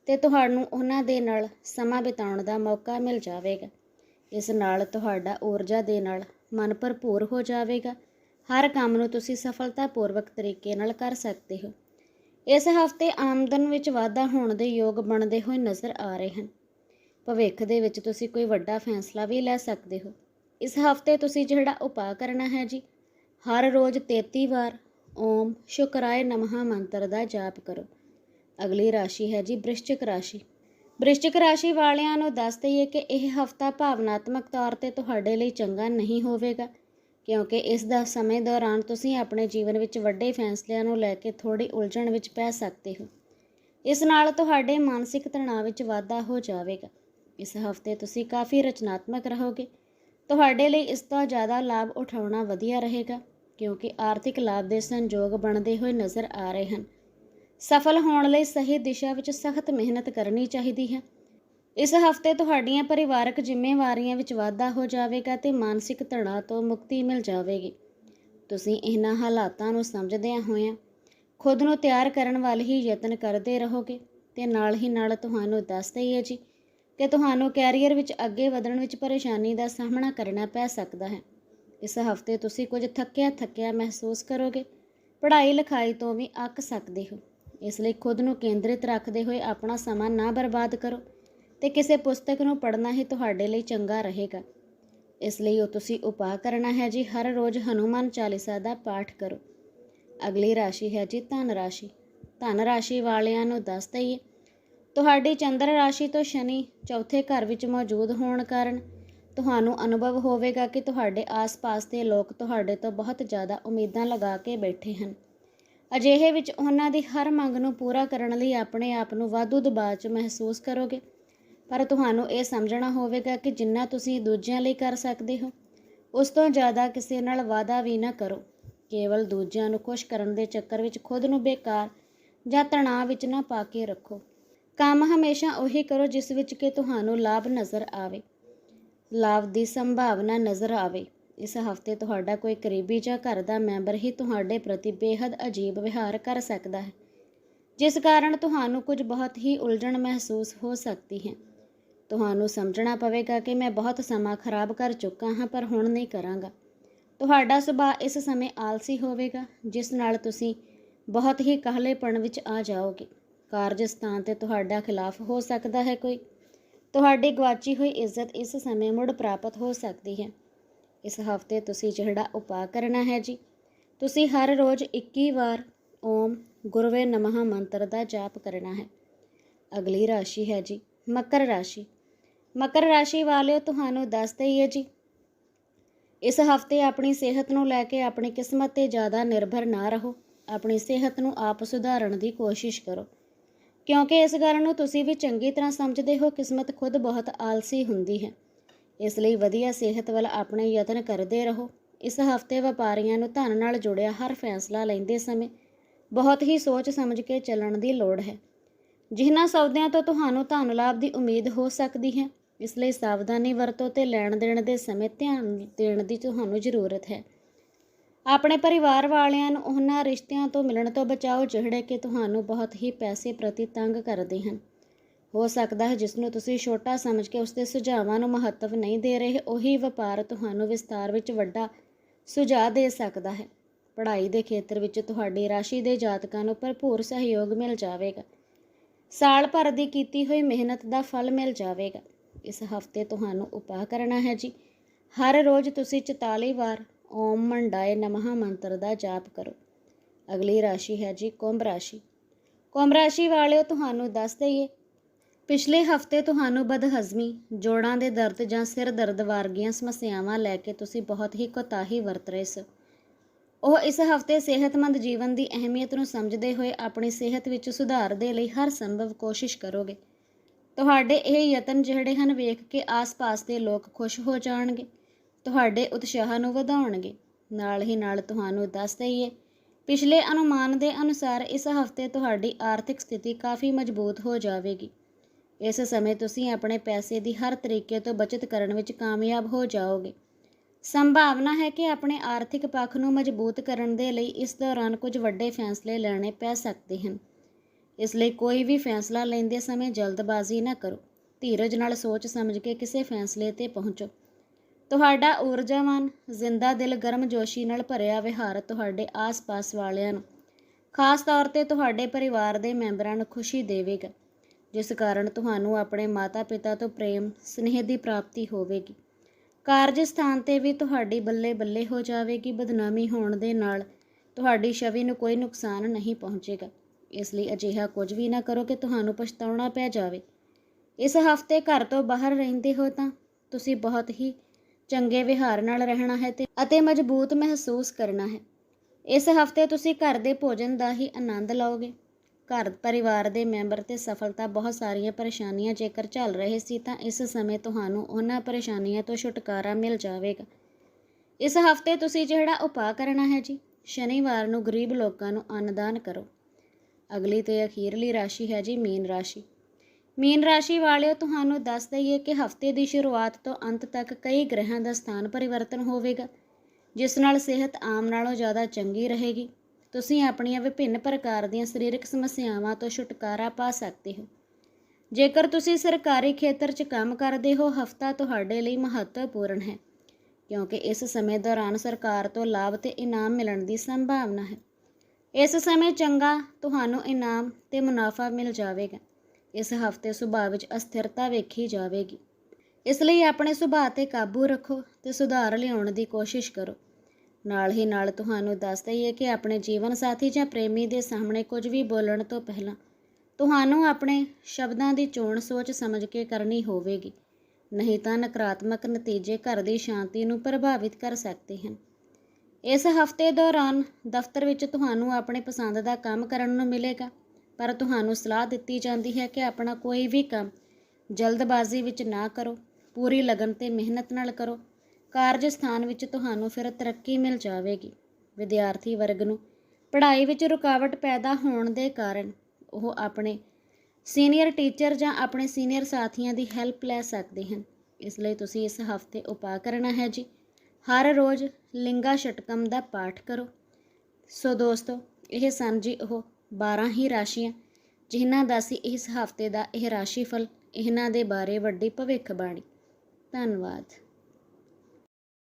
ਤੇ ਤੁਹਾਨੂੰ ਉਹਨਾਂ ਦੇ ਨਾਲ ਸਮਾਂ ਬਿਤਾਉਣ ਦਾ ਮੌਕਾ ਮਿਲ ਜਾਵੇਗਾ। ਇਸ ਨਾਲ ਤੁਹਾਡਾ ਊਰਜਾ ਦੇ ਨਾਲ ਮਨ ਭਰਪੂਰ ਹੋ ਜਾਵੇਗਾ। ਹਰ ਕੰਮ ਨੂੰ ਤੁਸੀਂ ਸਫਲਤਾਪੂਰਵਕ ਤਰੀਕੇ ਨਾਲ ਕਰ ਸਕਦੇ ਹੋ। ਇਸ ਹਫ਼ਤੇ ਆਮਦਨ ਵਿੱਚ ਵਾਧਾ ਹੋਣ ਦੇ ਯੋਗ ਬਣਦੇ ਹੋਏ ਨਜ਼ਰ ਆ ਰਹੇ ਹਨ। ਭਵਿੱਖ ਦੇ ਵਿੱਚ ਤੁਸੀਂ ਕੋਈ ਵੱਡਾ ਫੈਸਲਾ ਵੀ ਲੈ ਸਕਦੇ ਹੋ। ਇਸ ਹਫ਼ਤੇ ਤੁਸੀਂ ਜਿਹੜਾ ਉਪਾਅ ਕਰਨਾ ਹੈ ਜੀ, ਹਰ ਰੋਜ਼ 33 ਵਾਰ ਓਮ ਸ਼ੁਕਰਾਏ ਨਮः ਮੰਤਰ ਦਾ ਜਾਪ ਕਰੋ। ਅਗਲੀ ਰਾਸ਼ੀ ਹੈ ਜੀ ਬ੍ਰਿਸ਼ਚਿਕ ਰਾਸ਼ੀ। ਵ੍ਰਿਸ਼ਚਿਕ ਰਾਸ਼ੀ ਵਾਲਿਆਂ ਨੂੰ ਦੱਸ ਦਈਏ ਕਿ ਇਹ ਹਫਤਾ ਭਾਵਨਾਤਮਕ ਤੌਰ ਤੇ ਤੁਹਾਡੇ ਲਈ ਚੰਗਾ ਨਹੀਂ ਹੋਵੇਗਾ, ਕਿਉਂਕਿ ਇਸ ਦਾ ਸਮੇਂ ਦੌਰਾਨ ਤੁਸੀਂ ਆਪਣੇ ਜੀਵਨ ਵਿੱਚ ਵੱਡੇ ਫੈਸਲਿਆਂ ਨੂੰ ਲੈ ਕੇ ਥੋੜੀ ਉਲਝਣ ਵਿੱਚ ਪੈ ਸਕਦੇ ਹੋ। ਇਸ ਨਾਲ ਤੁਹਾਡੇ ਮਾਨਸਿਕ ਤਣਾਅ ਵਿੱਚ ਵਾਧਾ ਹੋ ਜਾਵੇਗਾ। ਇਸ ਹਫ਼ਤੇ ਤੁਸੀਂ ਕਾਫੀ ਰਚਨਾਤਮਕ ਰਹੋਗੇ। ਤੁਹਾਡੇ ਲਈ ਇਸ ਤੋਂ ਜ਼ਿਆਦਾ ਲਾਭ ਉਠਾਉਣਾ ਵਧੀਆ ਰਹੇਗਾ, ਕਿਉਂਕਿ ਆਰਥਿਕ ਲਾਭ ਦੇ ਸੰਯੋਗ ਬਣਦੇ ਹੋਏ ਨਜ਼ਰ ਆ ਰਹੇ ਹਨ। ਸਫਲ ਹੋਣ ਲਈ ਸਹੀ ਦਿਸ਼ਾ ਵਿੱਚ ਸਖਤ ਮਿਹਨਤ ਕਰਨੀ ਚਾਹੀਦੀ ਹੈ। ਇਸ ਹਫ਼ਤੇ ਤੁਹਾਡੀਆਂ ਪਰਿਵਾਰਕ ਜ਼ਿੰਮੇਵਾਰੀਆਂ ਵਿੱਚ ਵਾਧਾ ਹੋ ਜਾਵੇਗਾ ਤੇ ਮਾਨਸਿਕ ਤਣਾਅ ਤੋਂ ਮੁਕਤੀ ਮਿਲ ਜਾਵੇਗੀ। ਤੁਸੀਂ ਇਹਨਾਂ ਹਾਲਾਤਾਂ ਨੂੰ ਸਮਝਦਿਆਂ ਹੋਇਆਂ ਖੁਦ ਨੂੰ ਤਿਆਰ ਕਰਨ ਵੱਲ ਹੀ ਯਤਨ ਕਰਦੇ ਰਹੋਗੇ ਤੇ ਨਾਲ ਹੀ ਨਾਲ ਤੁਹਾਨੂੰ ਦੱਸ ਦਈਏ ਜੀ ਕਿ ਤੁਹਾਨੂੰ ਕੈਰੀਅਰ ਵਿੱਚ ਅੱਗੇ ਵਧਣ ਵਿੱਚ ਪਰੇਸ਼ਾਨੀ ਦਾ ਸਾਹਮਣਾ ਕਰਨਾ ਪੈ ਸਕਦਾ ਹੈ। ਇਸ ਹਫ਼ਤੇ ਤੁਸੀਂ ਕੁਝ ਥੱਕਿਆ ਥੱਕਿਆ ਮਹਿਸੂਸ ਕਰੋਗੇ। ਪੜ੍ਹਾਈ ਲਿਖਾਈ ਤੋਂ ਵੀ ਅੱਕ ਸਕਦੇ ਹੋ। ਇਸ ਲਈ ਖੁਦ ਨੂੰ ਕੇਂਦਰਿਤ ਰੱਖਦੇ ਹੋਏ ਆਪਣਾ ਸਮਾਂ ਨਾ ਬਰਬਾਦ ਕਰੋ ਤੇ ਕਿਸੇ ਪੁਸਤਕ ਨੂੰ ਪੜ੍ਹਨਾ ਹੀ ਤੁਹਾਡੇ ਲਈ ਚੰਗਾ ਰਹੇਗਾ। ਇਸ ਲਈ ਉਹ ਤੁਸੀਂ ਉਪਾਅ ਕਰਨਾ ਹੈ ਜੀ, ਹਰ ਰੋਜ਼ ਹਨੂਮਾਨ ਚਾਲੀਸਾ ਦਾ ਪਾਠ ਕਰੋ। ਅਗਲੀ ਰਾਸ਼ੀ ਹੈ ਜੀ ਧਨ ਰਾਸ਼ੀ। ਧਨ ਰਾਸ਼ੀ ਵਾਲਿਆਂ ਨੂੰ ਦੱਸ ਦਈਏ, ਤੁਹਾਡੀ ਚੰਦਰ ਰਾਸ਼ੀ ਤੋਂ ਸ਼ਨੀ ਚੌਥੇ ਘਰ ਵਿੱਚ ਮੌਜੂਦ ਹੋਣ ਕਾਰਨ ਤੁਹਾਨੂੰ ਅਨੁਭਵ ਹੋਵੇਗਾ ਕਿ ਤੁਹਾਡੇ ਆਸ-ਪਾਸ ਦੇ ਲੋਕ ਤੁਹਾਡੇ ਤੋਂ ਬਹੁਤ ਜ਼ਿਆਦਾ ਉਮੀਦਾਂ ਲਗਾ ਕੇ ਬੈਠੇ ਹਨ। ਅਜਿਹੇ ਵਿੱਚ ਉਹਨਾਂ ਦੀ ਹਰ ਮੰਗ ਨੂੰ ਪੂਰਾ ਕਰਨ ਲਈ ਆਪਣੇ ਆਪ ਨੂੰ ਵਾਧੂ ਦਬਾਅ 'ਚ ਮਹਿਸੂਸ ਕਰੋਗੇ। ਪਰ ਤੁਹਾਨੂੰ ਇਹ ਸਮਝਣਾ ਹੋਵੇਗਾ ਕਿ ਜਿੰਨਾ ਤੁਸੀਂ ਦੂਜਿਆਂ ਲਈ ਕਰ ਸਕਦੇ ਹੋ, ਉਸ ਤੋਂ ਜ਼ਿਆਦਾ ਕਿਸੇ ਨਾਲ ਵਾਅਦਾ ਵੀ ਨਾ ਕਰੋ। ਕੇਵਲ ਦੂਜਿਆਂ ਨੂੰ ਖੁਸ਼ ਕਰਨ ਦੇ ਚੱਕਰ ਵਿੱਚ ਖੁਦ ਨੂੰ ਬੇਕਾਰ ਜਾਂ ਤਣਾਅ ਵਿੱਚ ਨਾ ਪਾ ਕੇ ਰੱਖੋ। ਕੰਮ ਹਮੇਸ਼ਾ ਉਹੀ ਕਰੋ ਜਿਸ ਵਿੱਚ ਕਿ ਤੁਹਾਨੂੰ ਲਾਭ ਨਜ਼ਰ ਆਵੇ। ਲਾਭ ਦੀ ਸੰਭਾਵਨਾ ਨਜ਼ਰ ਆਵੇ। ਇਸ ਹਫ਼ਤੇ ਤੁਹਾਡਾ ਕੋਈ ਕਰੀਬੀ ਜਾਂ ਘਰ ਦਾ ਮੈਂਬਰ ਹੀ ਤੁਹਾਡੇ ਪ੍ਰਤੀ ਬੇहद ਅਜੀਬ ਵਿਹਾਰ ਕਰ ਸਕਦਾ ਹੈ, ਜਿਸ ਕਾਰਨ ਤੁਹਾਨੂੰ ਕੁਝ ਬਹੁਤ ਹੀ ਉਲਝਣ ਮਹਿਸੂਸ ਹੋ ਸਕਦੀ ਹੈ। ਤੁਹਾਨੂੰ ਸਮਝਣਾ ਪਵੇਗਾ ਕਿ ਮੈਂ ਬਹੁਤ ਸਮਾਂ ਖਰਾਬ ਕਰ ਚੁੱਕਾ ਹਾਂ, ਪਰ ਹੁਣ ਨਹੀਂ ਕਰਾਂਗਾ। ਤੁਹਾਡਾ ਸੁਭਾਅ ਇਸ ਸਮੇਂ ਆਲਸੀ ਹੋਵੇਗਾ, ਜਿਸ ਨਾਲ ਤੁਸੀਂ ਬਹੁਤ ਹੀ ਕਾਹਲੇਪਣ ਵਿੱਚ ਆ ਜਾਓਗੇ। ਕਾਰਜ ਸਥਾਨ ਤੇ ਤੁਹਾਡਾ ਖਿਲਾਫ ਹੋ ਸਕਦਾ ਹੈ ਕੋਈ। ਤੁਹਾਡੀ ਗਵਾਚੀ ਹੋਈ ਇੱਜ਼ਤ ਇਸ ਸਮੇਂ ਮੁੜ ਪ੍ਰਾਪਤ ਹੋ ਸਕਦੀ ਹੈ। ਇਸ ਹਫ਼ਤੇ ਤੁਸੀਂ ਜਿਹੜਾ ਉਪਾਅ ਕਰਨਾ ਹੈ ਜੀ। ਤੁਸੀਂ ਹਰ ਰੋਜ਼ 21 ਵਾਰ ਓਮ ਗੁਰਵੇ ਨਮः ਮੰਤਰ ਦਾ ਜਾਪ ਕਰਨਾ ਹੈ। ਅਗਲੀ ਰਾਸ਼ੀ ਹੈ ਜੀ ਮਕਰ ਰਾਸ਼ੀ। ਮਕਰ ਰਾਸ਼ੀ ਵਾਲਿਓ ਤੁਹਾਨੂੰ ਦੱਸਦੇ ਹੀ ਹੈ ਜੀ। ਇਸ ਹਫ਼ਤੇ ਆਪਣੀ ਸਿਹਤ ਨੂੰ ਲੈ ਕੇ ਆਪਣੀ ਕਿਸਮਤ ਤੇ ਜ਼ਿਆਦਾ ਨਿਰਭਰ ਨਾ ਰਹੋ। ਆਪਣੀ ਸਿਹਤ ਨੂੰ ਆਪ ਸੁਧਾਰਨ ਦੀ ਕੋਸ਼ਿਸ਼ ਕਰੋ। ਕਿਉਂਕਿ ਇਸ ਗੱਲ ਨੂੰ ਤੁਸੀਂ ਵੀ ਚੰਗੀ ਤਰ੍ਹਾਂ ਸਮਝਦੇ ਹੋ, ਕਿਸਮਤ ਖੁਦ ਬਹੁਤ ਆਲਸੀ ਹੁੰਦੀ ਹੈ। ਇਸ ਲਈ ਵਧੀਆ ਸਿਹਤ ਵੱਲ ਆਪਣੇ ਯਤਨ ਕਰਦੇ ਰਹੋ। ਇਸ ਹਫ਼ਤੇ ਵਪਾਰੀਆਂ ਨੂੰ ਧਨ ਨਾਲ ਜੁੜਿਆ ਹਰ ਫੈਸਲਾ ਲੈਂਦੇ ਸਮੇਂ ਬਹੁਤ ਹੀ ਸੋਚ ਸਮਝ ਕੇ ਚੱਲਣ ਦੀ ਲੋੜ ਹੈ। ਜਿਨ੍ਹਾਂ ਸੌਦਿਆਂ ਤੋਂ ਤੁਹਾਨੂੰ ਧਨ ਲਾਭ ਦੀ ਉਮੀਦ ਹੋ ਸਕਦੀ ਹੈ, ਇਸ ਲਈ ਸਾਵਧਾਨੀ ਵਰਤੋ ਤੇ ਲੈਣ ਦੇਣ ਦੇ ਸਮੇਂ ਧਿਆਨ ਦੇਣ ਦੀ ਤੁਹਾਨੂੰ ਜ਼ਰੂਰਤ ਹੈ। ਆਪਣੇ ਪਰਿਵਾਰ ਵਾਲਿਆਂ ਨੂੰ ਉਹਨਾਂ ਰਿਸ਼ਤਿਆਂ ਤੋਂ ਮਿਲਣ ਤੋਂ ਬਚਾਓ, ਜਿਹੜੇ ਕਿ ਤੁਹਾਨੂੰ ਬਹੁਤ ਹੀ ਪੈਸੇ ਪ੍ਰਤੀ ਤੰਗ ਕਰਦੇ ਹਨ। ਹੋ ਸਕਦਾ ਹੈ ਜਿਸ ਨੂੰ ਤੁਸੀਂ ਛੋਟਾ ਸਮਝ ਕੇ ਉਸ ਦੇ ਸੁਝਾਵਾਂ ਨੂੰ ਮਹੱਤਵ ਨਹੀਂ ਦੇ ਰਹੇ, ਉਹੀ ਵਪਾਰ ਤੁਹਾਨੂੰ ਵਿਸਤਾਰ ਵਿੱਚ ਵੱਡਾ ਸੁਝਾਅ ਦੇ ਸਕਦਾ ਹੈ। ਪੜ੍ਹਾਈ ਦੇ ਖੇਤਰ ਵਿੱਚ ਤੁਹਾਡੀ ਰਾਸ਼ੀ ਦੇ ਜਾਤਕਾਂ ਨੂੰ ਭਰਪੂਰ ਸਹਿਯੋਗ ਮਿਲ ਜਾਵੇਗਾ। ਸਾਲ ਭਰ ਦੀ ਕੀਤੀ ਹੋਈ ਮਿਹਨਤ ਦਾ ਫਲ ਮਿਲ ਜਾਵੇਗਾ। ਇਸ ਹਫ਼ਤੇ ਤੁਹਾਨੂੰ ਉਪਾਅ ਕਰਨਾ ਹੈ ਜੀ। ਹਰ ਰੋਜ਼ ਤੁਸੀਂ 44 ਵਾਰ ਓਮ ਮੰਡਾਏ ਨਮः ਮੰਤਰ ਦਾ ਜਾਪ ਕਰੋ। ਅਗਲੀ ਰਾਸ਼ੀ ਹੈ ਜੀ ਕੁੰਭ ਰਾਸ਼ੀ। ਕੁੰਭ ਰਾਸ਼ੀ ਵਾਲਿਓ, ਤੁਹਾਨੂੰ ਦੱਸ ਦਈਏ ਪਿਛਲੇ ਹਫ਼ਤੇ ਤੁਹਾਨੂੰ ਬਦਹਜ਼ਮੀ, ਜੋੜਾਂ ਦੇ ਦਰਦ ਜਾਂ ਸਿਰ ਦਰਦ ਵਰਗੀਆਂ ਸਮੱਸਿਆਵਾਂ ਲੈ ਕੇ ਤੁਸੀਂ ਬਹੁਤ ਹੀ ਕੋਤਾਹੀ ਵਰਤ ਰਹੇ ਸੋ। ਉਹ ਇਸ ਹਫ਼ਤੇ ਸਿਹਤਮੰਦ ਜੀਵਨ ਦੀ ਅਹਿਮੀਅਤ ਨੂੰ ਸਮਝਦੇ ਹੋਏ ਆਪਣੀ ਸਿਹਤ ਵਿੱਚ ਸੁਧਾਰ ਦੇ ਲਈ ਹਰ ਸੰਭਵ ਕੋਸ਼ਿਸ਼ ਕਰੋਗੇ। ਤੁਹਾਡੇ ਇਹ ਯਤਨ ਜਿਹੜੇ ਹਨ ਵੇਖ ਕੇ ਆਸ-ਪਾਸ ਦੇ ਲੋਕ ਖੁਸ਼ ਹੋ ਜਾਣਗੇ, ਤੁਹਾਡੇ ਉਤਸ਼ਾਹ ਨੂੰ ਵਧਾਉਣਗੇ। ਨਾਲ ਹੀ ਨਾਲ ਤੁਹਾਨੂੰ ਦੱਸ ਦਈਏ, ਪਿਛਲੇ ਅਨੁਮਾਨ ਦੇ ਅਨੁਸਾਰ ਇਸ ਹਫ਼ਤੇ ਤੁਹਾਡੀ ਆਰਥਿਕ ਸਥਿਤੀ ਕਾਫੀ ਮਜ਼ਬੂਤ ਹੋ ਜਾਵੇਗੀ। ਇਸ ਸਮੇਂ ਤੁਸੀਂ ਆਪਣੇ ਪੈਸੇ ਦੀ ਹਰ ਤਰੀਕੇ ਤੋਂ ਬਚਤ ਕਰਨ ਵਿੱਚ ਕਾਮਯਾਬ ਹੋ ਜਾਓਗੇ। ਸੰਭਾਵਨਾ ਹੈ ਕਿ ਆਪਣੇ ਆਰਥਿਕ ਪੱਖ ਨੂੰ ਮਜ਼ਬੂਤ ਕਰਨ ਦੇ ਲਈ ਇਸ ਦੌਰਾਨ ਕੁਝ ਵੱਡੇ ਫੈਸਲੇ ਲੈਣੇ ਪੈ ਸਕਦੇ ਹਨ। ਇਸ ਲਈ ਕੋਈ ਵੀ ਫੈਸਲਾ ਲੈਂਦੇ ਸਮੇਂ ਜਲਦਬਾਜ਼ੀ ਨਾ ਕਰੋ। ਧੀਰਜ ਨਾਲ ਸੋਚ ਸਮਝ ਕੇ ਕਿਸੇ ਫੈਸਲੇ ਤੇ ਪਹੁੰਚੋ। ਤੁਹਾਡਾ ਊਰਜਾਵਾਨ, ਜ਼ਿੰਦਾ ਦਿਲ ਗਰਮਜੋਸ਼ੀ ਨਾਲ ਭਰਿਆ ਵਿਹਾਰ ਤੁਹਾਡੇ ਆਸ-ਪਾਸ ਵਾਲਿਆਂ ਨੂੰ, ਖਾਸ ਤੌਰ ਤੇ ਤੁਹਾਡੇ ਪਰਿਵਾਰ ਦੇ ਮੈਂਬਰਾਂ ਨੂੰ ਖੁਸ਼ੀ ਦੇਵੇਗਾ। ਜਿਸ ਕਾਰਨ ਤੁਹਾਨੂੰ ਆਪਣੇ ਮਾਤਾ-ਪਿਤਾ ਤੋਂ ਪ੍ਰੇਮ, ਸਨੇਹ ਦੀ ਪ੍ਰਾਪਤੀ ਹੋਵੇਗੀ। ਕਾਰਜ ਸਥਾਨ ਤੇ ਵੀ ਤੁਹਾਡੀ ਬੱਲੇ-ਬੱਲੇ ਹੋ ਜਾਵੇਗੀ, ਬਦਨਾਮੀ ਹੋਣ ਦੇ ਨਾਲ ਤੁਹਾਡੀ ਛਵੀ ਨੂੰ ਕੋਈ ਨੁਕਸਾਨ ਨਹੀਂ ਪਹੁੰਚੇਗਾ। ਇਸ ਲਈ ਅਜਿਹਾ ਕੁਝ ਵੀ ਨਾ ਕਰੋ ਕਿ ਤੁਹਾਨੂੰ ਪਛਤਾਉਣਾ ਪੈ ਜਾਵੇ। ਇਸ ਹਫ਼ਤੇ ਘਰ ਤੋਂ ਬਾਹਰ ਰਹਿੰਦੇ ਹੋ ਤਾਂ ਤੁਸੀਂ ਬਹੁਤ ਹੀ ਚੰਗੇ ਵਿਹਾਰ ਨਾਲ ਰਹਿਣਾ ਹੈ ਅਤੇ ਮਜ਼ਬੂਤ ਮਹਿਸੂਸ ਕਰਨਾ ਹੈ। ਇਸ ਹਫ਼ਤੇ ਤੁਸੀਂ ਘਰ ਦੇ ਭੋਜਨ ਦਾ ਹੀ ਆਨੰਦ ਲਓਗੇ। ਘਰ ਪਰਿਵਾਰ ਦੇ ਮੈਂਬਰ ਤੇ ਸਫਲਤਾ ਬਹੁਤ ਸਾਰੀਆਂ ਪਰੇਸ਼ਾਨੀਆਂ ਜੇਕਰ ਝੱਲ ਰਹੇ ਸੀ ਤਾਂ ਇਸ ਸਮੇਂ ਤੁਹਾਨੂੰ ਉਹਨਾਂ ਪਰੇਸ਼ਾਨੀਆਂ ਤੋਂ ਛੁਟਕਾਰਾ ਮਿਲ ਜਾਵੇਗਾ। ਇਸ ਹਫ਼ਤੇ ਤੁਸੀਂ ਜਿਹੜਾ ਉਪਾਅ ਕਰਨਾ ਹੈ ਜੀ, ਸ਼ਨੀਵਾਰ ਨੂੰ ਗਰੀਬ ਲੋਕਾਂ ਨੂੰ ਅੰਨਦਾਨ ਕਰੋ। ਅਗਲੀ ਤੇ ਅਖੀਰਲੀ ਰਾਸ਼ੀ ਹੈ ਜੀ ਮੀਨ ਰਾਸ਼ੀ। ਮੀਨ ਰਾਸ਼ੀ ਵਾਲਿਓ, ਤੁਹਾਨੂੰ ਦੱਸ ਦਈਏ ਕਿ ਹਫ਼ਤੇ ਦੀ ਸ਼ੁਰੂਆਤ ਤੋਂ ਅੰਤ ਤੱਕ ਕਈ ਗ੍ਰਹਿਆਂ ਦਾ ਸਥਾਨ ਪਰਿਵਰਤਨ ਹੋਵੇਗਾ, ਜਿਸ ਨਾਲ ਸਿਹਤ ਆਮ ਨਾਲੋਂ ਜ਼ਿਆਦਾ ਚੰਗੀ ਰਹੇਗੀ। ਤੁਸੀਂ ਆਪਣੀਆਂ ਵਿਭਿੰਨ ਪ੍ਰਕਾਰ ਦੀਆਂ ਸਰੀਰਕ ਸਮੱਸਿਆਵਾਂ ਤੋਂ ਛੁਟਕਾਰਾ ਪਾ ਸਕਦੇ ਹੋ। ਜੇਕਰ ਤੁਸੀਂ ਸਰਕਾਰੀ ਖੇਤਰ 'ਚ ਕੰਮ ਕਰਦੇ ਹੋ, ਹਫਤਾ ਤੁਹਾਡੇ ਲਈ ਮਹੱਤਵਪੂਰਨ ਹੈ, ਕਿਉਂਕਿ ਇਸ ਸਮੇਂ ਦੌਰਾਨ ਸਰਕਾਰ ਤੋਂ ਲਾਭ ਤੇ ਇਨਾਮ ਮਿਲਣ ਦੀ ਸੰਭਾਵਨਾ ਹੈ। ਇਸ ਸਮੇਂ ਚੰਗਾ ਤੁਹਾਨੂੰ ਇਨਾਮ ਤੇ ਮੁਨਾਫਾ ਮਿਲ ਜਾਵੇਗਾ। ਇਸ ਹਫ਼ਤੇ ਸੁਭਾਅ ਵਿੱਚ ਅਸਥਿਰਤਾ ਵੇਖੀ ਜਾਵੇਗੀ। ਇਸ ਲਈ ਆਪਣੇ ਸੁਭਾਅ ਤੇ ਕਾਬੂ ਰੱਖੋ ਤੇ ਸੁਧਾਰ ਲਿਆਉਣ ਦੀ ਕੋਸ਼ਿਸ਼ ਕਰੋ। ਨਾਲ ਹੀ ਨਾਲ ਤੁਹਾਨੂੰ ਦੱਸ ਦਈਏ ਕਿ ਆਪਣੇ ਜੀਵਨ ਸਾਥੀ ਜਾਂ ਪ੍ਰੇਮੀ ਦੇ ਸਾਹਮਣੇ ਕੁਝ ਵੀ ਬੋਲਣ ਤੋਂ ਪਹਿਲਾਂ ਤੁਹਾਨੂੰ ਆਪਣੇ ਸ਼ਬਦਾਂ ਦੀ ਚੋਣ ਸੋਚ ਸਮਝ ਕੇ ਕਰਨੀ ਹੋਵੇਗੀ। ਨਹੀਂ ਤਾਂ ਨਕਾਰਾਤਮਕ ਨਤੀਜੇ ਘਰ ਦੀ ਸ਼ਾਂਤੀ ਨੂੰ ਪ੍ਰਭਾਵਿਤ ਕਰ ਸਕਦੇ ਹਨ। ਇਸ ਹਫ਼ਤੇ ਦੌਰਾਨ ਦਫ਼ਤਰ ਵਿੱਚ ਤੁਹਾਨੂੰ ਆਪਣੇ ਪਸੰਦ ਦਾ ਕੰਮ ਕਰਨ ਨੂੰ ਮਿਲੇਗਾ, ਪਰ ਤੁਹਾਨੂੰ ਸਲਾਹ ਦਿੱਤੀ ਜਾਂਦੀ ਹੈ ਕਿ ਆਪਣਾ ਕੋਈ ਵੀ ਕੰਮ ਜਲਦਬਾਜ਼ੀ ਵਿੱਚ ਨਾ ਕਰੋ। ਪੂਰੀ ਲਗਨ ਤੇ ਮਿਹਨਤ ਨਾਲ ਕਰੋ। ਕਾਰਜ ਸਥਾਨ ਵਿੱਚ ਤੁਹਾਨੂੰ ਫਿਰ ਤਰੱਕੀ ਮਿਲ ਜਾਵੇਗੀ। ਵਿਦਿਆਰਥੀ ਵਰਗ ਨੂੰ ਪੜ੍ਹਾਈ ਵਿੱਚ ਰੁਕਾਵਟ ਪੈਦਾ ਹੋਣ ਦੇ ਕਾਰਨ ਉਹ ਆਪਣੇ ਸੀਨੀਅਰ ਟੀਚਰ ਜਾਂ ਆਪਣੇ ਸੀਨੀਅਰ ਸਾਥੀਆਂ ਦੀ ਹੈਲਪ ਲੈ ਸਕਦੇ ਹਨ। ਇਸ ਲਈ ਤੁਸੀਂ ਇਸ ਹਫ਼ਤੇ ਉਪਾਅ ਕਰਨਾ ਹੈ ਜੀ। ਹਰ ਰੋਜ਼ ਲਿੰਗਾ ਸ਼ਟਕਮ ਦਾ ਪਾਠ ਕਰੋ। ਸੋ ਦੋਸਤੋ, ਇਹ ਸਨ ਜੀ ਉਹ 12 ਹੀ ਰਾਸ਼ੀਆਂ, ਜਿਨ੍ਹਾਂ ਦਾ ਸੀ ਇਸ ਹਫ਼ਤੇ ਦਾ ਇਹ ਰਾਸ਼ੀਫਲ। ਇਹਨਾਂ ਦੇ ਬਾਰੇ ਵੱਡੀ ਭਵਿੱਖਬਾਣੀ। ਧੰਨਵਾਦ।